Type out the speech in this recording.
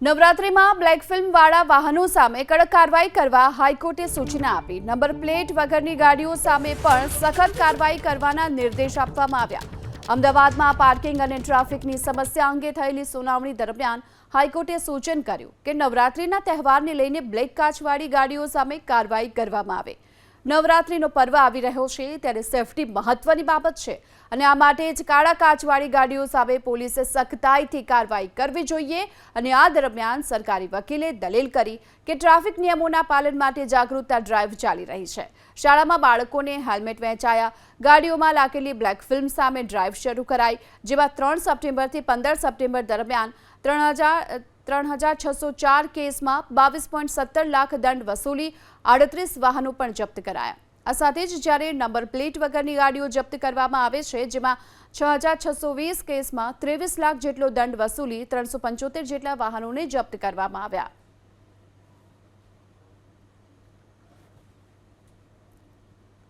નવરાત્રિમાં બ્લેક ફિલ્મવાળા વાહનો સામે કડક કાર્યવાહી કરવા હાઈકોર્ટે સૂચના આપી. નંબર પ્લેટ વગરની ગાડીઓ સામે પણ સખત કાર્યવાહી કરવાના નિર્દેશ આપવામાં આવ્યા. અમદાવાદમાં પાર્કિંગ અને ટ્રાફિકની સમસ્યા અંગે થયેલી સુનાવણી દરમિયાન હાઈકોર્ટે સૂચન કર્યું કે નવરાત્રિના તહેવારને લઈને બ્લેક કાચવાળી ગાડીઓ સામે કાર્યવાહી કરવામાં આવે. નવરાત્રિનો પર્વ આવી રહ્યો છે ત્યારે સેફટી મહત્વની બાબત છે. અને આ માટે જ કાળા કાચવાળી ગાડીઓ સામે પોલીસે સખ્તાઈથી કાર્યવાહી કરવી જોઈએ અને આ દરમિયાન સરકારી વકીલે દલીલ કરી કે ટ્રાફિક નિયમોના પાલન માટે જાગૃતતા ડ્રાઈવ ચાલી રહી છે. શાળામાં બાળકોને હેલ્મેટ વહેંચાયા, ગાડીઓમાં લાગેલી બ્લેક ફિલ્મ સામે ડ્રાઈવ શરૂ કરાઈ, જેમાં ત્રણ સપ્ટેમ્બરથી પંદર સપ્ટેમ્બર દરમિયાન ત્રણ હજાર ત્રણ હજાર છસો ચાર કેસમાં બાવીસ પોઈન્ટ સત્તર લાખ દંડ વસૂલી, આડત્રીસ વાહનો પણ જપ્ત કરાયા. આ સાથે જ જ્યારે નંબર પ્લેટ વગરની ગાડીઓ જપ્ત કરવામાં આવે છે, જેમાં છ હજાર છસો વીસ કેસમાં ત્રેવીસ લાખ જેટલો દંડ વસૂલી, ત્રણસો પંચોતેર જેટલા વાહનોને જપ્ત કરવામાં આવ્યા.